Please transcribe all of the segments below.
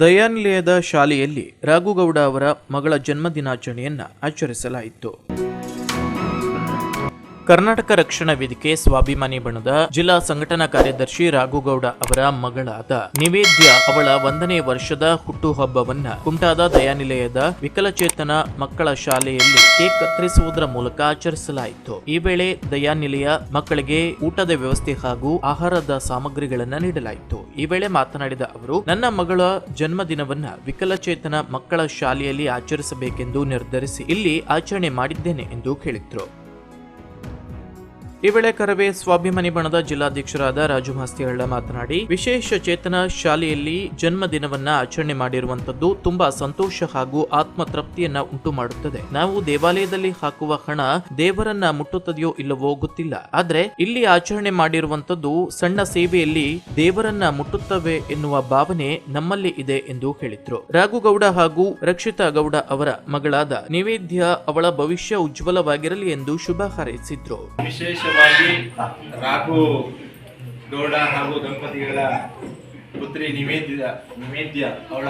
ದಯಾನಿಲಯದ ಶಾಲೆಯಲ್ಲಿ ರಾಘುಗೌಡ ಅವರ ಮಗಳ ಜನ್ಮದಿನಾಚರಣೆಯನ್ನು ಆಚರಿಸಲಾಯಿತು. ಕರ್ನಾಟಕ ರಕ್ಷಣಾ ವೇದಿಕೆ ಸ್ವಾಭಿಮಾನಿ ಬಣದ ಜಿಲ್ಲಾ ಸಂಘಟನಾ ಕಾರ್ಯದರ್ಶಿ ರಾಘುಗೌಡ ಅವರ ಮಗಳಾದ ನಿವೇದ್ಯ ಅವಳ ಒಂದನೇ ವರ್ಷದ ಹುಟ್ಟುಹಬ್ಬವನ್ನ ಕುಂಟಾದ ದಯಾನಿಲಯದ ವಿಕಲಚೇತನ ಮಕ್ಕಳ ಶಾಲೆಯಲ್ಲಿ ಕೇಕ್ ಕತ್ತರಿಸುವುದರ ಮೂಲಕ ಆಚರಿಸಲಾಯಿತು. ಈ ವೇಳೆ ದಯಾನಿಲಯ ಮಕ್ಕಳಿಗೆ ಊಟದ ವ್ಯವಸ್ಥೆ ಹಾಗೂ ಆಹಾರದ ಸಾಮಗ್ರಿಗಳನ್ನ ನೀಡಲಾಯಿತು. ಈ ವೇಳೆ ಮಾತನಾಡಿದ ಅವರು, ನನ್ನ ಮಗಳ ಜನ್ಮದಿನವನ್ನ ವಿಕಲಚೇತನ ಮಕ್ಕಳ ಶಾಲೆಯಲ್ಲಿ ಆಚರಿಸಬೇಕೆಂದು ನಿರ್ಧರಿಸಿ ಇಲ್ಲಿ ಆಚರಣೆ ಮಾಡಿದ್ದೇನೆ ಎಂದು ಹೇಳಿದ್ರು. ಈ ವೇಳೆ ಕರವೇ ಸ್ವಾಭಿಮಾನಿ ಬಣದ ಜಿಲ್ಲಾಧ್ಯಕ್ಷರಾದ ರಾಜು ಮಾಸ್ತಿಹಳ್ಳ ಮಾತನಾಡಿ, ವಿಶೇಷ ಚೇತನ ಶಾಲೆಯಲ್ಲಿ ಜನ್ಮದಿನವನ್ನ ಆಚರಣೆ ಮಾಡಿರುವಂತದ್ದು ತುಂಬಾ ಸಂತೋಷ ಹಾಗೂ ಆತ್ಮ ತೃಪ್ತಿಯನ್ನ ಉಂಟು ಮಾಡುತ್ತದೆ. ನಾವು ದೇವಾಲಯದಲ್ಲಿ ಹಾಕುವ ಹಣ ದೇವರನ್ನ ಮುಟ್ಟುತ್ತದೆಯೋ ಇಲ್ಲವೋ ಗೊತ್ತಿಲ್ಲ. ಆದ್ರೆ ಇಲ್ಲಿ ಆಚರಣೆ ಮಾಡಿರುವಂತದ್ದು ಸಣ್ಣ ಸೇವೆಯಲ್ಲಿ ದೇವರನ್ನ ಮುಟ್ಟುತ್ತವೆ ಎನ್ನುವ ಭಾವನೆ ನಮ್ಮಲ್ಲಿ ಇದೆ ಎಂದು ಹೇಳಿದ್ರು. ರಾಘುಗೌಡ ಹಾಗೂ ರಕ್ಷಿತಾ ಗೌಡ ಅವರ ಮಗಳಾದ ನಿವೇದ್ಯ ಅವಳ ಭವಿಷ್ಯ ಉಜ್ವಲವಾಗಿರಲಿ ಎಂದು ಶುಭ ಹಾರೈಸಿದ್ರು. ವಿಶೇಷವಾಗಿ ರಾಘು ಗೌಡ ಹಾಗೂ ದಂಪತಿಗಳ ಪುತ್ರಿ ನಿವೇದ್ಯ ನಿವೇದ್ಯ ಅವಳ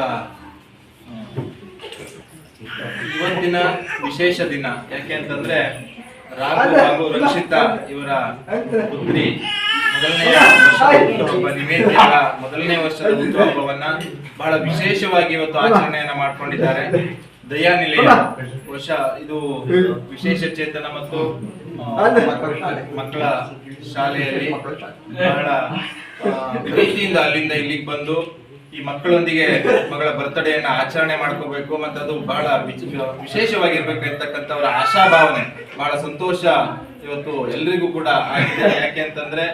ಇವತ್ತಿನ ವಿಶೇಷ ದಿನ. ಯಾಕೆ ಅಂತಂದ್ರೆ ರಾಘು ಹಾಗೂ ರಕ್ಷಿತಾ ಇವರ ಪುತ್ರಿ ಮೊದಲನೆಯ ನಿವೇದ್ಯ ಹುಟ್ಟುಹಬ್ಬ ಮೊದಲನೇ ವರ್ಷದ ಹುಟ್ಟುಹಬ್ಬವನ್ನ ಬಹಳ ವಿಶೇಷವಾಗಿ ಇವತ್ತು ಆಚರಣೆಯನ್ನ ಮಾಡ್ಕೊಂಡಿದ್ದಾರೆ. ದಯಾನಿಲಯ. ವರ್ಷ ಇದು ವಿಶೇಷ ಚೇತನ ಮತ್ತು ಮಕ್ಕಳ ಶಾಲೆಯಲ್ಲಿ ಬಹಳ ಪ್ರೀತಿಯಿಂದ ಅಲ್ಲಿಂದ ಇಲ್ಲಿಗೆ ಬಂದು ಈ ಮಕ್ಕಳೊಂದಿಗೆ ಮಗಳ ಬರ್ತಡೆಯನ್ನ ಆಚರಣೆ ಮಾಡ್ಕೋಬೇಕು ಮತ್ತೆ ಅದು ಬಹಳ ವಿಶೇಷವಾಗಿರ್ಬೇಕು ಆಶಾ ಆಶಾಭಾವನೆ. ಬಹಳ ಸಂತೋಷ ಇವತ್ತು ಎಲ್ರಿಗೂ ಕೂಡ ಆಗಿದೆ. ಯಾಕೆ ಅಂತಂದ್ರೆ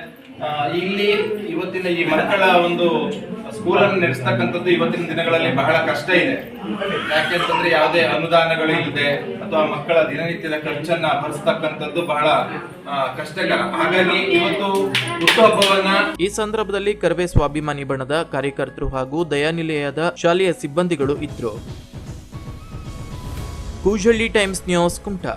ಇಲ್ಲಿ ಇವತ್ತಿನ ಈ ಮಕ್ಕಳ ಒಂದು ಸ್ಕೂಲನ್ನು ನಡೆಸ್ತಕ್ಕಂಥದ್ದು ಇವತ್ತಿನ ದಿನಗಳಲ್ಲಿ ಬಹಳ ಕಷ್ಟ ಇದೆ. ಯಾಕೆ ಅಂತಂದ್ರೆ ಯಾವುದೇ ಅನುದಾನಗಳು ಇಲ್ಲದೆ ಅಥವಾ ಮಕ್ಕಳ ದಿನನಿತ್ಯದ ಖರ್ಚನ್ನ ಭರಿಸ್ತಕ್ಕಂಥದ್ದು ಬಹಳ ಕಷ್ಟಕರ. ಹಾಗಾಗಿ ಇವತ್ತು ಹುಟ್ಟುಹಬ್ಬವನ್ನ ಈ ಸಂದರ್ಭದಲ್ಲಿ ಕರ್ವೆ ಸ್ವಾಭಿಮಾನಿ ಬಣದ ಕಾರ್ಯಕರ್ತರು ಹಾಗೂ ದಯಾನಿಲಯದ ಶಾಲೆಯ ಸಿಬ್ಬಂದಿಗಳು ಇದ್ರು. Kujalli Times news, Kumta.